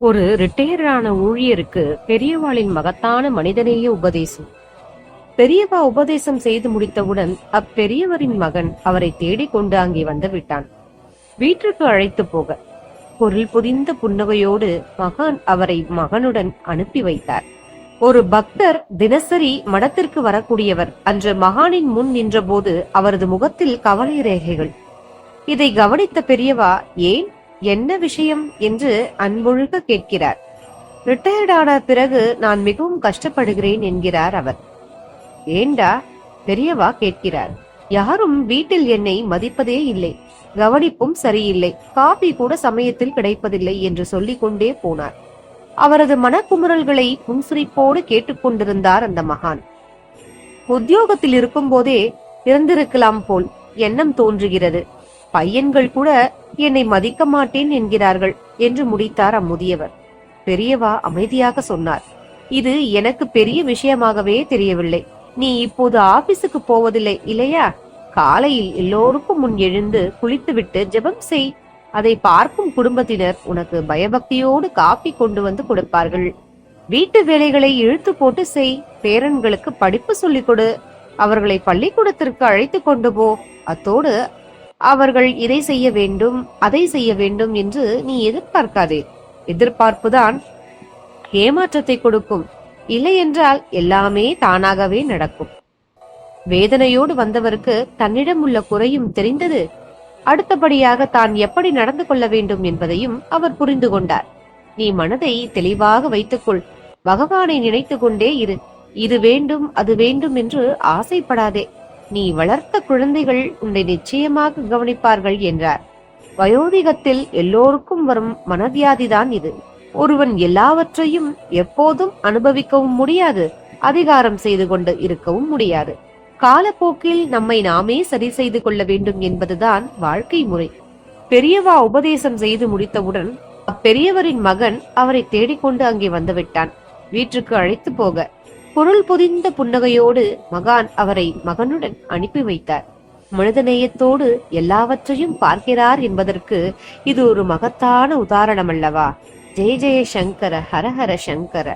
ஒரு ரிட்டையர்டான ஊழியருக்கு பெரியவாளின் மகத்தான மனிதநேய உபதேசம். பெரியவா உபதேசம் செய்து முடித்தவுடன் அப்பெரியவரின் மகன் அவரை தேடிக் கொண்டு அங்கே வந்து விட்டான். வீட்டிற்கு அழைத்து போக பொருள் புதிந்த புன்னகையோடு மகன் அவரை மகனுடன் அனுப்பி வைத்தார். ஒரு பக்தர் தினசரி மடத்திற்கு வரக்கூடியவர் அன்று மகானின் முன் நின்றபோது அவரது முகத்தில் கவலை ரேகைகள் இதை கவனித்த பெரியவா ஏன் என்ன விஷயம் என்று அன்பொழுக கேட்கிறார். ரிட்டையர்ட் ஆன பிறகு நான் மிகவும் கஷ்டப்படுகிறேன் என்கிறார் அவர். ஏண்டா? பெரியவா கேட்கிறார். யாரும் வீட்டில் என்னை மதிப்பதே இல்லை. கவனிப்பும் சரியில்லை. காபி கூட சமயத்தில் கிடைப்பதில்லை என்று சொல்லிக் கொண்டே போனார். அவரது மனக்குமுறல்களை புன்சிரிப்போடு கேட்டுக்கொண்டிருந்தார் அந்த மகான். உத்தியோகத்தில் இருக்கும் போதே இருந்திருக்கலாம் போல் எண்ணம் தோன்றுகிறது. பையன்கள் கூட என்னை மதிக்க மாட்டேன் என்கிறார்கள் என்று முடித்தார் அம்முதியவர். பெரியவா அமைதியாக சொன்னார். இது எனக்கு பெரிய விஷயமாகவே தெரியவில்லை. நீ இப்போது ஆபீஸுக்கு போவதில்லை இல்லையா? காலையில் எல்லோருக்கும் முன் எழுந்து குளித்துவிட்டு ஜெபம் செய். அதை பார்க்கும் குடும்பத்தினர் உனக்கு பயபக்தியோடு காப்பி கொண்டு வந்து கொடுப்பார்கள். வீட்டு வேலைகளை இழுத்து போட்டு செய். பேரன்களுக்கு படிப்பு சொல்லிக் கொடு. அவர்களை பள்ளிக்கூடத்திற்கு அழைத்து கொண்டு போ. அத்தோடு அவர்கள் இதை செய்ய வேண்டும் அதை செய்ய வேண்டும் என்று நீ எதிர்பார்க்காதே. எதிர்பார்ப்புதான் ஏமாற்றத்தை கொடுக்கும். இல்லை என்றால் எல்லாமே தானாகவே நடக்கும். வேதனையோடு வந்தவருக்கு தன்னிடம் உள்ள குறையும் தெரிந்தது. அடுத்தபடியாக தான் எப்படி நடந்து கொள்ள வேண்டும் என்பதையும் அவர் புரிந்து கொண்டார். நீ மனதை தெளிவாக வைத்துக்கொள். பகவானை நினைத்து கொண்டே இரு. இது வேண்டும் அது வேண்டும் என்று ஆசைப்படாதே. நீ வளர்த்த குழந்தைகள் உன்னை நிச்சயமாக கவனிப்பார்கள் என்றார். வயோதிகத்தில் எல்லோருக்கும் வரும் மனவியாதிதான் இது. ஒருவன் எல்லாவற்றையும் எப்போதும் அனுபவிக்கவும் முடியாது அதிகாரம் செய்து கொண்டு இருக்கவும் முடியாது. காலப்போக்கில் நம்மை நாமே சரி செய்து கொள்ள வேண்டும் என்பதுதான் வாழ்க்கை முறை. பெரியவா உபதேசம் செய்து முடித்தவுடன் அப்பெரியவரின் மகன் அவரை தேடிக்கொண்டு அங்கே வந்துவிட்டான். வீட்டுக்கு அழைத்து போக பொருள் பொதிந்த புன்னகையோடு மகான் அவரை மகனுடன் அனுப்பி வைத்தார். மனிதநேயத்தோடு எல்லாவற்றையும் பார்க்கிறார் என்பதற்கு இது ஒரு மகத்தான உதாரணம் அல்லவா ஜெய ஜெய சங்கர ஹரஹர சங்கர.